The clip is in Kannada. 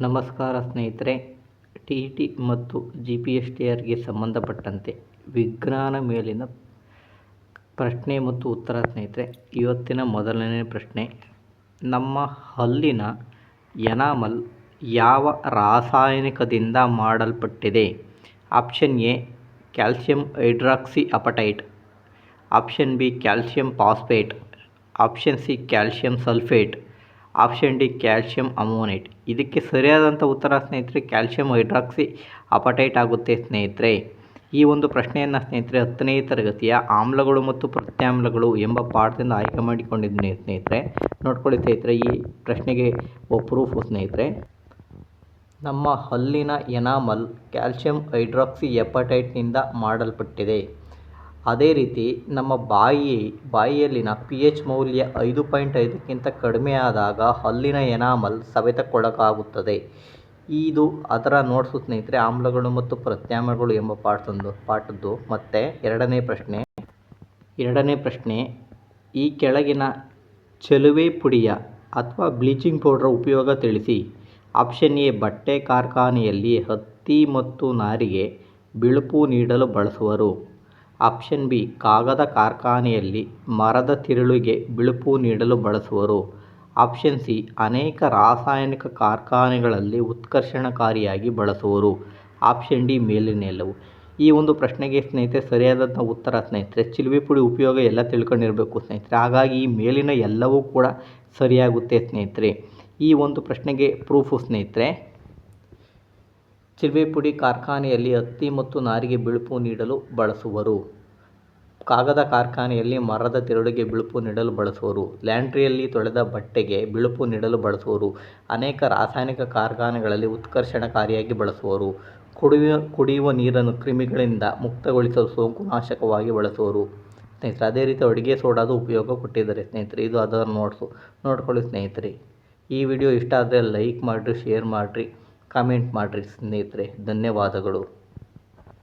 ನಮಸ್ಕಾರ ಸ್ನೇಹಿತರೆ, ಟಿ ಟಿ ಮತ್ತು ಜಿ ಪಿ ಎಸ್ ಟಿ ಆರ್ಗೆ ಸಂಬಂಧಪಟ್ಟಂತೆ ವಿಜ್ಞಾನ ಮೇಲಿನ ಪ್ರಶ್ನೆ ಮತ್ತು ಉತ್ತರ ಸ್ನೇಹಿತರೆ, ಇವತ್ತಿನ ಮೊದಲನೇ ಪ್ರಶ್ನೆ, ನಮ್ಮ ಹಲ್ಲಿನ ಎನಾಮಲ್ ಯಾವ ರಾಸಾಯನಿಕದಿಂದ ಮಾಡಲ್ಪಟ್ಟಿದೆ? Option A, calcium hydroxy apatite. Option B, calcium phosphate. Option C, calcium sulphate. Option D calcium ammonate. ಇದಕ್ಕೆ ಸರಿಯಾದಂಥ ಉತ್ತರ ಸ್ನೇಹಿತರೆ ಕ್ಯಾಲ್ಸಿಯಂ ಹೈಡ್ರಾಕ್ಸಿ ಅಪಟೈಟ್ ಆಗುತ್ತೆ ಸ್ನೇಹಿತರೆ. ಈ ಒಂದು ಪ್ರಶ್ನೆಯನ್ನು ಸ್ನೇಹಿತರೆ, ಹತ್ತನೇ ತರಗತಿಯ ಆಮ್ಲಗಳು ಮತ್ತು ಪ್ರತ್ಯಾಮ್ಲಗಳು ಎಂಬ ಪಾಠದಿಂದ ಆಯ್ಕೆ ಮಾಡಿಕೊಂಡಿದ್ದೀನಿ ಸ್ನೇಹಿತರೆ. ನೋಡ್ಕೊಳ್ಳಿ ಸ್ನೇಹಿತರೆ, ಈ ಪ್ರಶ್ನೆಗೆ ಪ್ರೂಫ್ ಸ್ನೇಹಿತರೆ. ನಮ್ಮ ಹಲ್ಲಿನ ಎನಾಮಲ್ ಕ್ಯಾಲ್ಶಿಯಂ ಹೈಡ್ರಾಕ್ಸಿ ಎಪಟೈಟ್ನಿಂದ ಮಾಡಲ್ಪಟ್ಟಿದೆ. ಅದೇ ರೀತಿ ನಮ್ಮ ಬಾಯಿ, ಬಾಯಿಯಲ್ಲಿನ ಪಿ ಎಚ್ ಮೌಲ್ಯ ಐದು ಪಾಯಿಂಟ್ ಐದಕ್ಕಿಂತ ಕಡಿಮೆ ಆದಾಗ ಹಲ್ಲಿನ ಎನಾಮಲ್ ಸವೆತಕ್ಕೊಳಗಾಗುತ್ತದೆ. ಇದು ಅದರ ನೋಟ್ಸು ಸ್ನೇಹಿತರೆ ಆಮ್ಲಗಳು ಮತ್ತು ಪ್ರತ್ಯಾಮ್ಲಗಳು ಎಂಬ ಪಾಠದೊಂದು, ಪಾಠದ್ದು. ಮತ್ತು ಎರಡನೇ ಪ್ರಶ್ನೆ ಎರಡನೇ ಪ್ರಶ್ನೆ, ಈ ಕೆಳಗಿನ ಚಲುವೆ ಪುಡಿಯ ಅಥವಾ ಬ್ಲೀಚಿಂಗ್ ಪೌಡ್ರ್ ಉಪಯೋಗ ತಿಳಿಸಿ. ಆಪ್ಷನ್ ಎ, ಬಟ್ಟೆ ಕಾರ್ಖಾನೆಯಲ್ಲಿ ಹತ್ತಿ ಮತ್ತು ನಾರಿಗೆ ಬಿಳುಪು ನೀಡಲು ಬಳಸುವರು. ಆಪ್ಷನ್ ಬಿ, ಕಾಗದ ಕಾರ್ಖಾನೆಯಲ್ಲಿ ಮರದ ತಿರುಳಿಗೆ ಬಿಳುಪು ನೀಡಲು ಬಳಸುವರು. ಆಪ್ಷನ್ ಸಿ, ಅನೇಕ ರಾಸಾಯನಿಕ ಕಾರ್ಖಾನೆಗಳಲ್ಲಿ ಉತ್ಕರ್ಷಣಕಾರಿಯಾಗಿ ಬಳಸುವರು. ಆಪ್ಷನ್ ಡಿ ಮೇಲಿನೆಲ್ಲವು ಈ ಒಂದು ಪ್ರಶ್ನೆಗೆ ಸ್ನೇಹಿತರೆ, ಸರಿಯಾದಂಥ ಉತ್ತರ ಸ್ನೇಹಿತರೆ ಚಿಲುವೆ ಪುಡಿ ಉಪಯೋಗ ಎಲ್ಲ ತಿಳ್ಕೊಂಡಿರಬೇಕು ಸ್ನೇಹಿತರೆ. ಹಾಗಾಗಿ ಈ ಮೇಲಿನ ಎಲ್ಲವೂ ಕೂಡ ಸರಿಯಾಗುತ್ತೆ ಸ್ನೇಹಿತರೆ. ಈ ಒಂದು ಪ್ರಶ್ನೆಗೆ ಪ್ರೂಫು ಸ್ನೇಹಿತರೆ. ಚಿಲುವೆ ಪುಡಿ ಕಾರ್ಖಾನೆಯಲ್ಲಿ ಹತ್ತಿ ಮತ್ತು ನಾರಿಗೆ ಬಿಳುಪು ನೀಡಲು ಬಳಸುವರು. ಕಾಗದ ಕಾರ್ಖಾನೆಯಲ್ಲಿ ಮರದ ತಿರುಳಿಗೆ ಬಿಳುಪು ನೀಡಲು ಬಳಸುವರು. ಲ್ಯಾಂಡ್ರಿಯಲ್ಲಿ ತೊಳೆದ ಬಟ್ಟೆಗೆ ಬಿಳುಪು ನೀಡಲು ಬಳಸುವರು. ಅನೇಕ ರಾಸಾಯನಿಕ ಕಾರ್ಖಾನೆಗಳಲ್ಲಿ ಉತ್ಕರ್ಷಣಕಾರಿಯಾಗಿ ಬಳಸುವರು. ಕುಡಿಯುವ ಕುಡಿಯುವ ನೀರನ್ನು ಕ್ರಿಮಿಗಳಿಂದ ಮುಕ್ತಗೊಳಿಸಲು ಸೋಂಕುನಾಶಕವಾಗಿ ಬಳಸುವರು. ಸ್ನೇಹಿತರೆ, ಅದೇ ರೀತಿ ಅಡುಗೆ ಸೋಡಾದ ಉಪಯೋಗ ಕೊಟ್ಟಿದ್ದಾರೆ. ಸ್ನೇಹಿತರೆ, ಇದು ಅದರ ನೋಡ್ಸು, ನೋಡ್ಕೊಳ್ಳಿ ಸ್ನೇಹಿತರೆ. ಈ ವಿಡಿಯೋ ಇಷ್ಟ ಆದರೆ ಲೈಕ್ ಮಾಡಿರಿ, ಶೇರ್ ಮಾಡಿರಿ. ಕಾಮೆಂಟ್ ಮಾಡಿರಿ ಸ್ನೇಹಿತರೆ. ಧನ್ಯವಾದಗಳು.